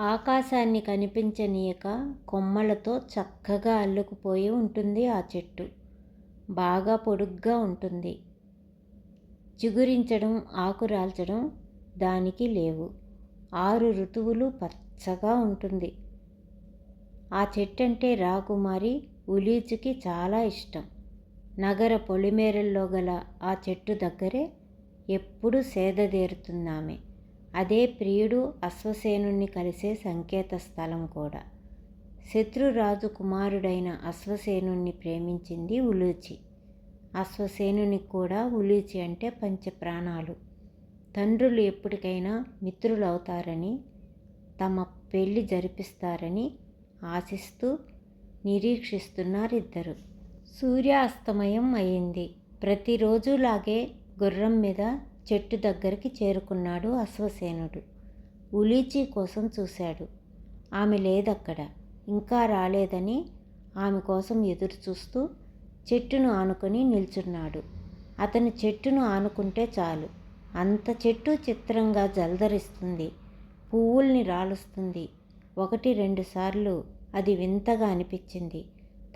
ఆకాశాన్ని కనిపించనీయక కొమ్మలతో చక్కగా అల్లుకుపోయి ఉంటుంది ఆ చెట్టు. బాగా పొడుగ్గా ఉంటుంది. చిగురించడం ఆకు రాల్చడం దానికి లేవు. ఆరు ఋతువులు పచ్చగా ఉంటుంది. ఆ చెట్టు అంటే రాకుమారి ఉలీచుకి చాలా ఇష్టం. నగర పొలిమేరల్లో గల ఆ చెట్టు దగ్గరే ఎప్పుడు సేదతీరుతుందామె అదే ప్రియుడు అశ్వసేనుణ్ణి కలిసే సంకేత స్థలం కూడా. శత్రురాజు కుమారుడైన అశ్వసేనుణ్ణి ప్రేమించింది ఉలూచి. అశ్వసేనునికి కూడా ఉలూచి అంటే పంచప్రాణాలు. తండ్రులు ఎప్పటికైనా మిత్రులవుతారని తమ పెళ్ళి జరిపిస్తారని ఆశిస్తూ నిరీక్షిస్తున్నారిద్దరు. సూర్యాస్తమయం అయింది. ప్రతిరోజులాగే గుర్రం మీద చెట్టు దగ్గరికి చేరుకున్నాడు అశ్వసేనుడు. ఉలీచి కోసం చూశాడు. ఆమె లేదక్కడ. ఇంకా రాలేదని ఆమె కోసం ఎదురు చూస్తూ చెట్టును ఆనుకొని నిల్చున్నాడు. అతని చెట్టును ఆనుకుంటే చాలు. అంత చెట్టు చిత్రంగా జలధరిస్తుంది. పువ్వుల్ని రాలుస్తుంది. ఒకటి రెండు సార్లు అది వింతగా అనిపించింది.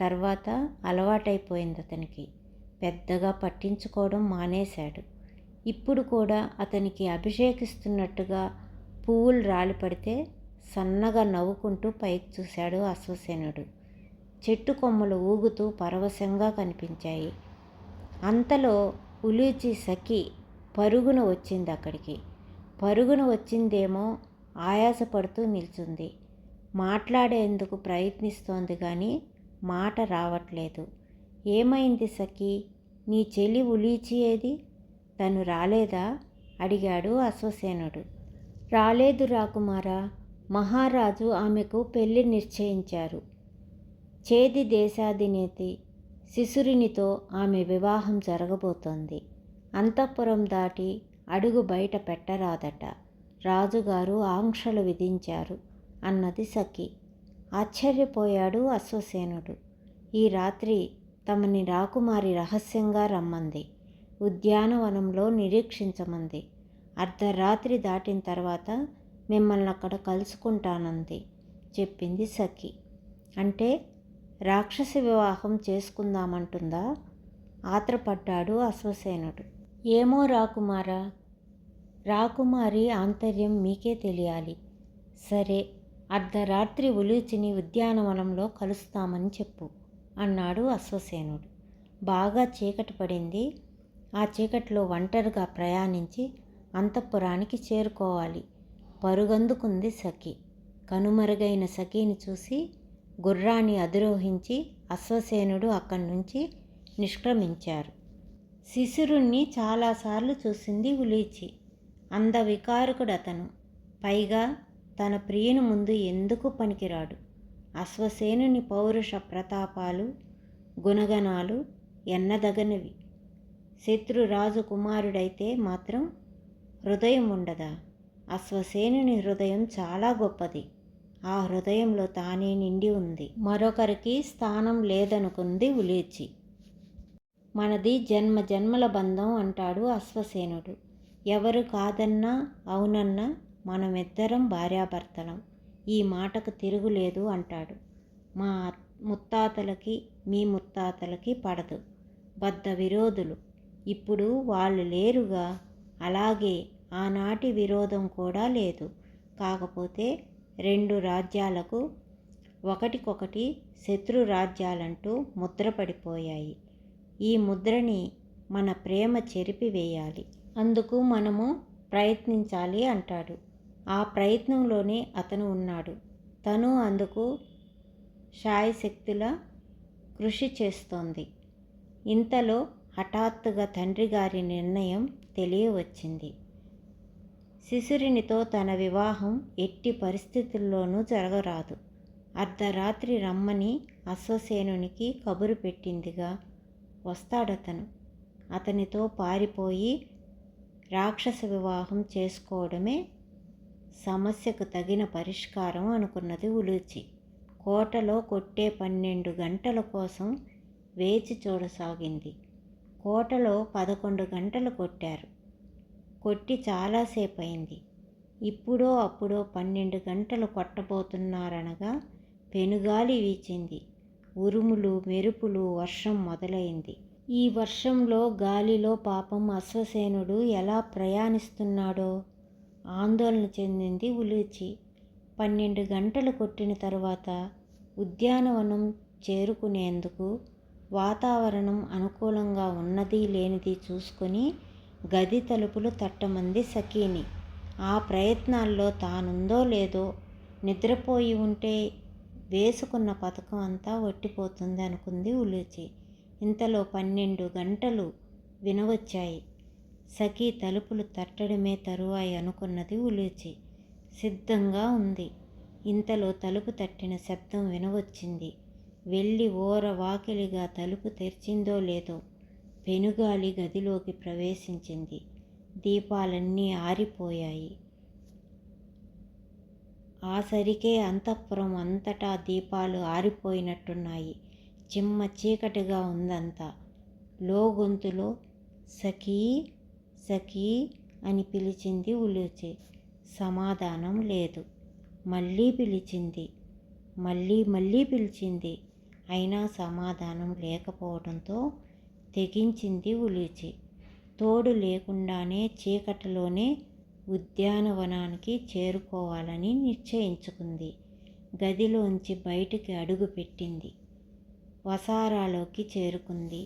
తర్వాత అలవాటైపోయింది అతనికి పెద్దగా పట్టించుకోవడం మానేశాడు. ఇప్పుడు కూడా అతనికి అభిషేకిస్తున్నట్టుగా పువ్వులు రాలిపడితే సన్నగా నవ్వుకుంటూ పైకి చూశాడు అశ్వసేనుడు. చెట్టు కొమ్మలు ఊగుతూ పరవశంగా కనిపించాయి. అంతలో ఉలూచి సఖి పరుగున వచ్చింది అక్కడికి. పరుగున వచ్చిందేమో ఆయాసపడుతూ నిల్చుంది. మాట్లాడేందుకు ప్రయత్నిస్తోంది కానీ మాట రావట్లేదు. ఏమైంది సఖి? నీ చెలి ఉలీచి ఏది? తను రాలేదా? అడిగాడు అశ్వసేనుడు. రాలేదు రాకుమారా మహారాజు ఆమెకు పెళ్ళి నిశ్చయించారు. చేది దేశాధినేతి శిశురినితో ఆమె వివాహం జరగబోతోంది. అంతఃపురం దాటి అడుగు బయట పెట్టరాదట. రాజుగారు ఆంక్షలు విధించారు అన్నది సఖి. ఆశ్చర్యపోయాడు అశ్వసేనుడు. ఈ రాత్రి తమని రాకుమారి రహస్యంగా రమ్మంది. ఉద్యానవనంలో నిరీక్షించమంది. అర్ధరాత్రి దాటిన తర్వాత మిమ్మల్ని అక్కడ కలుసుకుంటానంది చెప్పింది సఖి. అంటే రాక్షసి వివాహం చేసుకుందామంటుందా? ఆత్రపడ్డాడు అశ్వసేనుడు. ఏమో రాకుమారా రాకుమారి ఆంతర్యం మీకే తెలియాలి. సరే అర్ధరాత్రి ఉలూచిని ఉద్యానవనంలో కలుస్తామని చెప్పు అన్నాడు అశ్వసేనుడు. బాగా చీకటి పడింది ఆ చీకటిలో ఒంటరిగా ప్రయాణించి అంతఃపురానికి చేరుకోవాలి. పరుగందుకుంది సఖి. కనుమరుగైన సఖిని చూసి గుర్రాన్ని అధిరోహించి అశ్వసేనుడు అక్కడి నుంచి నిష్క్రమించారు. శిశురుణ్ణి చాలాసార్లు చూసింది ఉలీచి. అందవికారకుడు అతను పైగా తన ప్రియుని ముందు ఎందుకు పనికిరాడు? అశ్వసేనుని పౌరుష ప్రతాపాలు గుణగణాలు ఎన్నదగనివి. శత్రురాజు కుమారుడైతే మాత్రం హృదయం ఉండదా? అశ్వసేనుని హృదయం చాలా గొప్పది. ఆ హృదయంలో తానే నిండి ఉంది. మరొకరికి స్థానం లేదనుకుంది ఉలేచి. మనది జన్మ జన్మల బంధం అంటాడు అశ్వసేనుడు. ఎవరు కాదన్నా అవునన్నా మనమిద్దరం భార్యాభర్తలం. ఈ మాటకు తిరుగులేదు అంటాడు. మా ముత్తాతలకి మీ ముత్తాతలకి పడదు. బద్ద విరోధులు. ఇప్పుడు వాళ్ళు లేరుగా. అలాగే ఆనాటి విరోధం కూడా లేదు. కాకపోతే రెండు రాజ్యాలకు ఒకటికొకటి శత్రు రాజ్యాలంటూ ముద్రపడిపోయాయి ఈ ముద్రని మన ప్రేమ చెరిపివేయాలి అందుకు మనము ప్రయత్నించాలి అంటాడు. ఆ ప్రయత్నంలోనే అతను ఉన్నాడు. తను అందుకు శాయశక్తుల కృషి చేస్తోంది. ఇంతలో హఠాత్తుగా తండ్రి గారి నిర్ణయం తెలియవచ్చింది. శిశురినితో తన వివాహం ఎట్టి పరిస్థితుల్లోనూ జరగరాదు. అర్ధరాత్రి రమ్మని అశ్వసేనునికి కబురు పెట్టిందిగా వస్తాడతను. అతనితో పారిపోయి రాక్షస వివాహం చేసుకోవడమే సమస్యకు తగిన పరిష్కారం అనుకున్నది ఉలూచి. కోటలో కొట్టే పన్నెండు గంటల కోసం వేచి చూడసాగింది. కోటలో పదకొండు గంటలు కొట్టారు. కొట్టి చాలాసేపు అయింది ఇప్పుడో అప్పుడో పన్నెండు గంటలు కొట్టబోతున్నారనగా పెనుగాలి వీచింది. ఉరుములు మెరుపులు వర్షం మొదలైంది. ఈ వర్షంలో గాలిలో పాపం అశ్వసేనుడు ఎలా ప్రయాణిస్తున్నాడో ఆందోళన చెందింది ఉలూచి. పన్నెండు గంటలు కొట్టిన తర్వాత ఉద్యానవనం చేరుకునేందుకు వాతావరణం అనుకూలంగా ఉన్నది లేనిది చూసుకొని గది తలుపులు తట్టమంది సఖీని. ఆ ప్రయత్నాల్లో తానుందో లేదో నిద్రపోయి ఉంటే వేసుకున్న పథకం అంతా ఒట్టిపోతుంది అనుకుంది ఉలూచి. ఇంతలో పన్నెండు గంటలు వినవచ్చాయి. సఖీ తలుపులు తట్టడమే తరువాయి అనుకున్నది ఉలూచి. సిద్ధంగా ఉంది. ఇంతలో తలుపు తట్టిన శబ్దం వినవచ్చింది. వెళ్ళి ఓర వాకిలిగా తలుపు తెరిచిందో లేదో పెనుగాలి గదిలోకి ప్రవేశించింది. దీపాలన్నీ ఆరిపోయాయి. ఆ సరికే అంతఃపురం అంతటా దీపాలు ఆరిపోయినట్టున్నాయి. చిమ్మ చీకటిగా ఉందంతా. లోగొంతులో సఖీ సఖీ అని పిలిచింది ఉలూచి. సమాధానం లేదు. మళ్ళీ పిలిచింది. మళ్ళీ మళ్ళీ పిలిచింది. అయినా సమాధానం లేకపోవడంతో తెగించింది ఉలూచి. తోడు లేకుండానే చీకటిలోనే ఉద్యానవనానికి చేరుకోవాలని నిశ్చయించుకుంది. గదిలోంచి బయటికి అడుగు పెట్టింది. వసారాలోకి చేరుకుంది.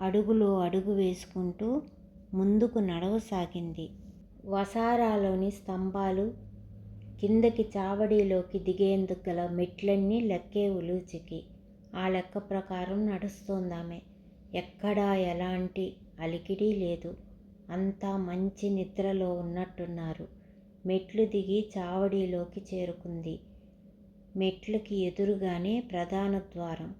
అడుగులో అడుగు వేసుకుంటూ ముందుకు నడవసాగింది. వసారాలోని స్తంభాలు కిందకి చావడిలోకి దిగేందుకు గల మెట్లన్నీ లెక్కే ఉలూచికి. ఆ లెక్క ప్రకారం నడుస్తోందామె. ఎక్కడా ఎలాంటి అలికిడి లేదు. అంతా మంచి నిద్రలో ఉన్నట్టున్నారు. మెట్లు దిగి చావడిలోకి చేరుకుంది. మెట్లకి ఎదురుగానే ప్రధాన ద్వారం.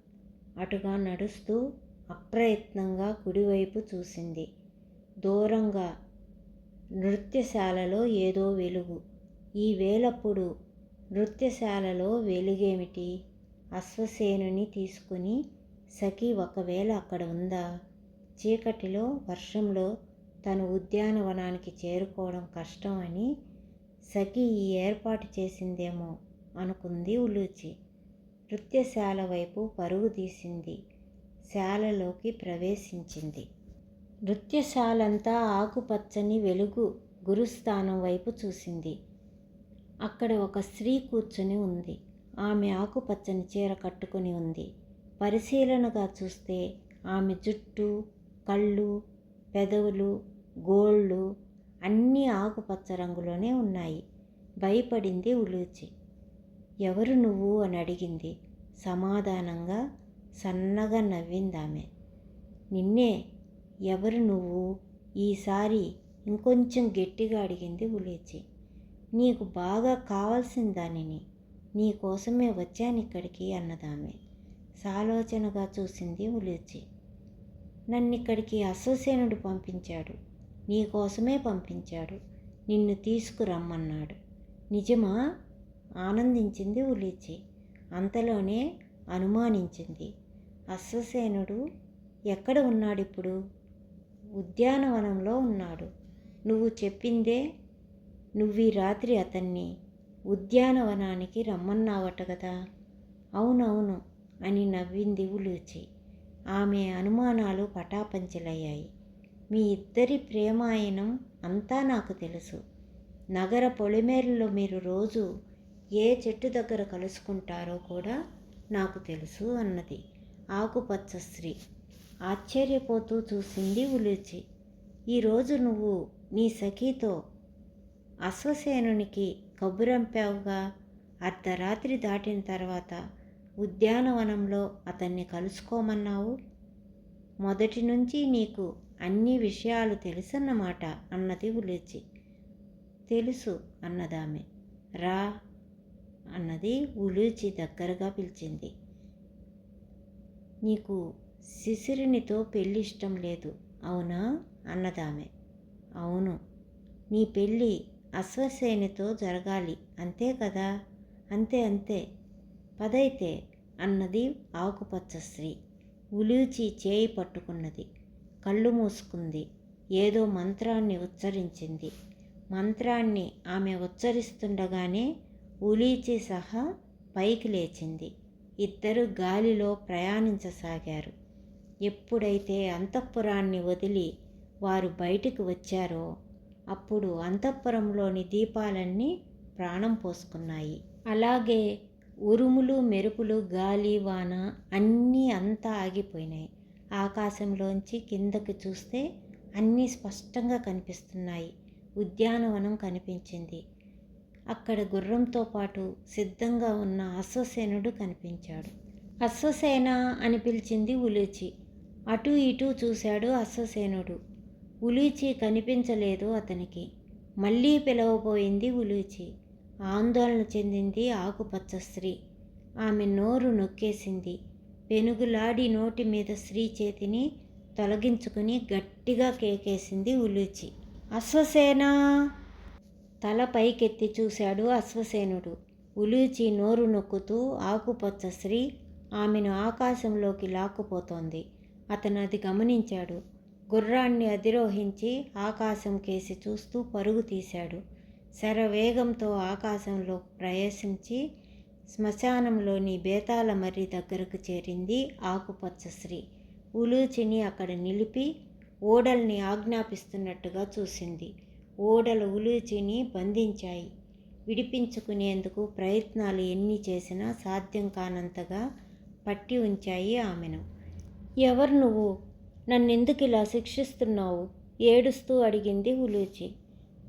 అటుగా నడుస్తూ అప్రయత్నంగా కుడివైపు చూసింది. దూరంగా నృత్యశాలలో ఏదో వెలుగు. ఈ వేలప్పుడు నృత్యశాలలో వెలుగేమిటి? అశ్వసేనుని తీసుకుని సఖి ఒకవేళ అక్కడ ఉందా చీకటిలో వర్షంలో తను ఉద్యానవనానికి చేరుకోవడం కష్టం అని సఖి ఈ ఏర్పాటు చేసిందేమో అనుకుంది ఉలూచి. నృత్యశాల వైపు పరుగు తీసింది. శాలలోకి ప్రవేశించింది. నృత్యశాలంతా ఆకుపచ్చని వెలుగు గురుస్థానం వైపు చూసింది. అక్కడ ఒక స్త్రీ కూర్చుని ఉంది. ఆమె ఆకుపచ్చని చీర కట్టుకుని ఉంది. పరిశీలనగా చూస్తే ఆమె జుట్టు కళ్ళు పెదవులు గోళ్ళు అన్నీ ఆకుపచ్చ రంగులోనే ఉన్నాయి. భయపడింది ఉలూచి. ఎవరు నువ్వు అని అడిగింది. సమాధానంగా సన్నగా నవ్విందామె నిన్నే ఎవరు నువ్వు? ఈసారి ఇంకొంచెం గట్టిగా అడిగింది ఉలేచి. నీకు బాగా కావాల్సిన దానిని నీ కోసమే వచ్చాను ఇక్కడికి అన్నదామె. సాలోచనగా చూసింది ఉలేచి. నన్ను ఇక్కడికి అశ్వసేనుడు పంపించాడు. నీ కోసమే పంపించాడు. నిన్ను తీసుకురమ్మన్నాడు. నిజమా? ఆనందించింది ఉలీచి. అంతలోనే అనుమానించింది. అశ్వసేనుడు ఎక్కడ ఉన్నాడు ఇప్పుడు? ఉద్యానవనంలో ఉన్నాడు. నువ్వు చెప్పిందే నువ్వు ఈ రాత్రి అతన్ని ఉద్యానవనానికి రమ్మన్నావట కదా అవునవును అని నవ్వింది ఉలూచి. ఆమె అనుమానాలు పటాపంచలయ్యాయి. మీ ఇద్దరి ప్రేమాయణం అంతా నాకు తెలుసు. నగర పొలిమేరలో మీరు రోజు ఏ చెట్టు దగ్గర కలుసుకుంటారో కూడా నాకు తెలుసు అన్నది ఆకుపచ్చ స్త్రీ ఆశ్చర్యపోతూ చూసింది ఉలూచి. ఈరోజు నువ్వు నీ సఖీతో అశ్వసేనునికి కబురంపావుగా అర్ధరాత్రి దాటిన తర్వాత ఉద్యానవనంలో అతన్ని కలుసుకోమన్నావు? మొదటి నుంచి నీకు అన్ని విషయాలు తెలుసన్నమాట అన్నది ఉలేచి. తెలుసు అన్నదామె. రా అన్నది ఉలూచి దగ్గరగా పిలిచింది. నీకు శిశిరునితో పెళ్ళి ఇష్టం లేదు అవునా? అన్నదామె. అవును. నీ పెళ్ళి అశ్వసేనితో జరగాలి. అంతే కదా? అంతే అంతే. పదైతే అన్నది ఆకుపచ్చ స్త్రీ ఉలూచి చేయి పట్టుకున్నది. కళ్ళు మూసుకుంది. ఏదో మంత్రాన్ని ఉచ్చరించింది. మంత్రాన్ని ఆమె ఉచ్చరిస్తుండగానే ఉలీచి సహా పైకి లేచింది. ఇద్దరు గాలిలో ప్రయాణించసాగారు. ఎప్పుడైతే అంతఃపురాన్ని వదిలి వారు బయటికి వచ్చారో అప్పుడు అంతఃపురంలోని దీపాలన్నీ ప్రాణం పోసుకున్నాయి. అలాగే ఉరుములు మెరుపులు గాలి వాన అన్నీ అంతా ఆగిపోయినాయి. ఆకాశంలోంచి కిందకి చూస్తే అన్నీ స్పష్టంగా కనిపిస్తున్నాయి. ఉద్యానవనం కనిపించింది. అక్కడ గుర్రంతో పాటు సిద్ధంగా ఉన్న అశ్వసేనుడు కనిపించాడు. అశ్వసేన అని పిలిచింది ఉలూచి. అటు ఇటు చూశాడు అశ్వసేనుడు. ఉలూచి కనిపించలేదు అతనికి. మళ్ళీ పిలవబోయింది ఉలూచి. ఆందోళన చెందింది ఆకుపచ్చ స్త్రీ ఆమె నోరు నొక్కేసింది. పెనుగులాడి నోటి మీద స్త్రీ చేతిని తొలగించుకుని గట్టిగా కేకేసింది ఉలూచి. అశ్వసేన! తల పైకెత్తి చూశాడు అశ్వసేనుడు. ఉలూచి నోరు నొక్కుతూ ఆకుపచ్చ స్త్రీ ఆమెను ఆకాశంలోకి లాక్కుపోతోంది. అతను అది గమనించాడు. గుర్రాన్ని అధిరోహించి ఆకాశం కేసి చూస్తూ పరుగు తీశాడు. శరవేగంతో ఆకాశంలో ప్రవేశించి శ్మశానంలోని బేతాల మర్రి దగ్గరకు చేరింది ఆకుపచ్చ శ్రీ ఉలూచిని అక్కడ నిలిపి ఓడల్ని ఆజ్ఞాపిస్తున్నట్టుగా చూసింది. ఓడలు ఉలూచిని బంధించాయి. విడిపించుకునేందుకు ప్రయత్నాలు ఎన్ని చేసినా సాధ్యం కానంతగా పట్టి ఉంచాయి ఆమెను. ఎవరు నువ్వు? నన్నెందుకు ఇలా శిక్షిస్తున్నావు? ఏడుస్తూ అడిగింది ఉలూచి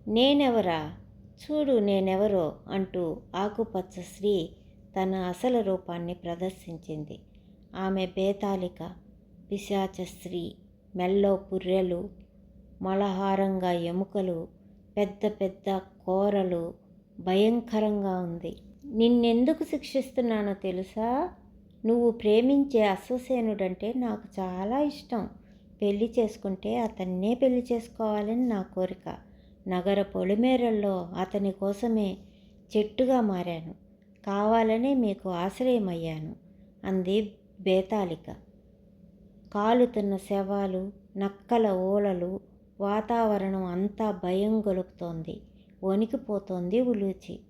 నేనెవరా? చూడు నేనెవరో అంటూ ఆకుపచ్చ స్త్రీ తన అసలు రూపాన్ని ప్రదర్శించింది. ఆమె బేతాళిక పిశాచ స్త్రీ మెల్లో పుర్రెలు మలహారంగా ఎముకలు పెద్ద పెద్ద కోరలు భయంకరంగా ఉంది. నిన్నెందుకు శిక్షిస్తున్నానో తెలుసా? నువ్వు ప్రేమించే అశ్వసేనుడంటే నాకు చాలా ఇష్టం. పెళ్ళి చేసుకుంటే అతన్నే పెళ్ళి చేసుకోవాలని నా కోరిక. నగర పొలిమేరల్లో అతని కోసమే చెట్టుగా మారాను. కావాలనే మీకు ఆశ్రయమయ్యాను అంది బేతాళిక. కాలుతున్న శవాలు నక్కల ఓలలు వాతావరణం అంతా భయం గొలుపుతోంది. వణికిపోతోంది ఉలూచి.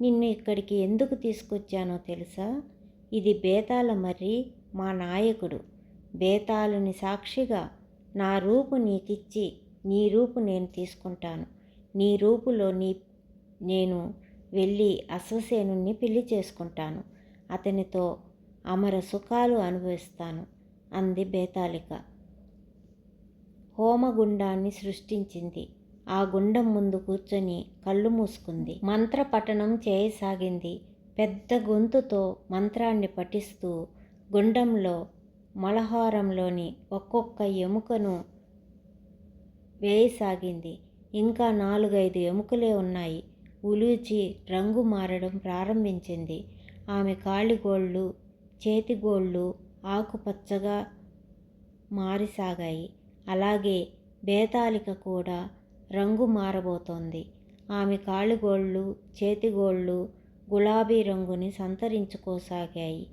నిన్ను ఇక్కడికి ఎందుకు తీసుకొచ్చానో తెలుసా? ఇది బేతాల మర్రి మా నాయకుడు. బేతాళుని సాక్షిగా నా రూపు నీకిచ్చి నీ రూపు నేను తీసుకుంటాను. నీ రూపులో నీ నేను వెళ్ళి అశ్వసేనుణ్ణి పెళ్ళి చేసుకుంటాను. అతనితో అమర సుఖాలు అనుభవిస్తాను అంది బేతాళిక. హోమగుండాన్ని సృష్టించింది. ఆ గుండం ముందు కూర్చొని కళ్ళు మూసుకుంది. మంత్రపఠనం చేయసాగింది. పెద్ద గొంతుతో మంత్రాన్ని పఠిస్తూ గుండంలో మలహారంలోని ఒక్కొక్క ఎముకను వేయసాగింది. ఇంకా నాలుగైదు ఎముకలే ఉన్నాయి. ఉలూచి రంగు మారడం ప్రారంభించింది. ఆమె కాళిగోళ్ళు చేతిగోళ్ళు ఆకుపచ్చగా మారిసాగాయి. అలాగే బేతాళిక కూడా రంగు మారబోతోంది. ఆమె కాళిగోళ్ళు చేతిగోళ్ళు గులాబీ రంగుని సంతరించుకోసాగాయి.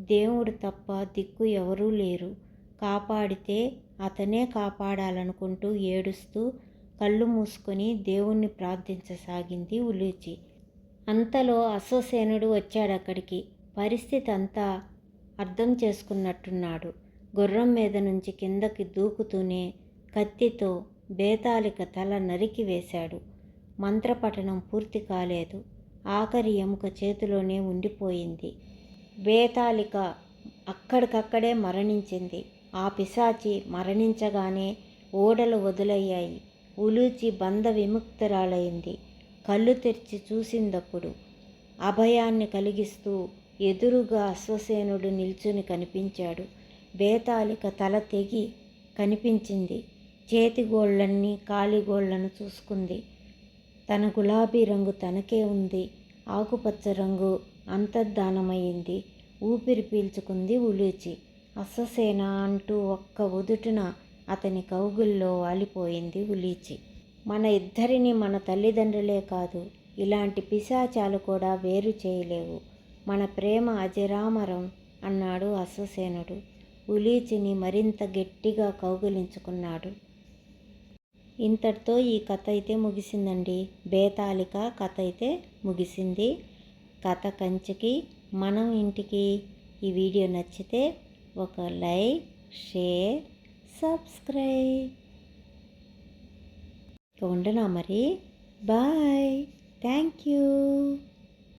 దేవుడు తప్ప దిక్కు ఎవరూ లేరు. కాపాడితే అతనే కాపాడాలనుకుంటూ ఏడుస్తూ కళ్ళు మూసుకొని దేవుణ్ణి ప్రార్థించసాగింది ఉలూచి. అంతలో అశ్వసేనుడు వచ్చాడక్కడికి పరిస్థితి అంతా అర్థం చేసుకున్నట్టున్నాడు. గుర్రం మీద నుంచి కిందకి దూకుతూనే కత్తితో బేతాళిక తల నరికి వేశాడు. మంత్రపఠనం పూర్తి కాలేదు. ఆఖరి ఎముక చేతిలోనే ఉండిపోయింది. బేతాళిక అక్కడికక్కడే మరణించింది. ఆ పిశాచి మరణించగానే ఓడలు వదులయ్యాయి. ఉలూచి బంధ విముక్తురాలైంది. కళ్ళు తెరిచి చూసిందప్పుడు అభయాన్ని కలిగిస్తూ ఎదురుగా అశ్వసేనుడు నిల్చుని కనిపించాడు. బేతాళిక తల తెగి కనిపించింది. చేతిగోళ్ళన్నీ కాలిగోళ్ళను చూసుకుంది. తన గులాబీ రంగు తనకే ఉంది. ఆకుపచ్చ రంగు అంతర్ధానమైంది ఊపిరి పీల్చుకుంది ఉలూచి. అశ్వసేన అంటూ ఒక్క ఉదుటున అతని కౌగుల్లో వాలిపోయింది ఉలీచి. మన ఇద్దరిని మన తల్లిదండ్రులే కాదు ఇలాంటి పిశాచాలు కూడా వేరు చేయలేవు. మన ప్రేమ అజరామరం అన్నాడు అశ్వసేనుడు ఉలీచిని మరింత గట్టిగా కౌగిలించుకున్నాడు. ఇంతటితో ఈ కథ అయితే ముగిసిందండి. బేతాళిక కథ అయితే ముగిసింది. కథ కంచికి మనం ఇంటికి. ఈ వీడియో నచ్చితే ఒక లైక్ షేర్ సబ్స్క్రైబ్. ఉండనా మరి? బాయ్. Thank you.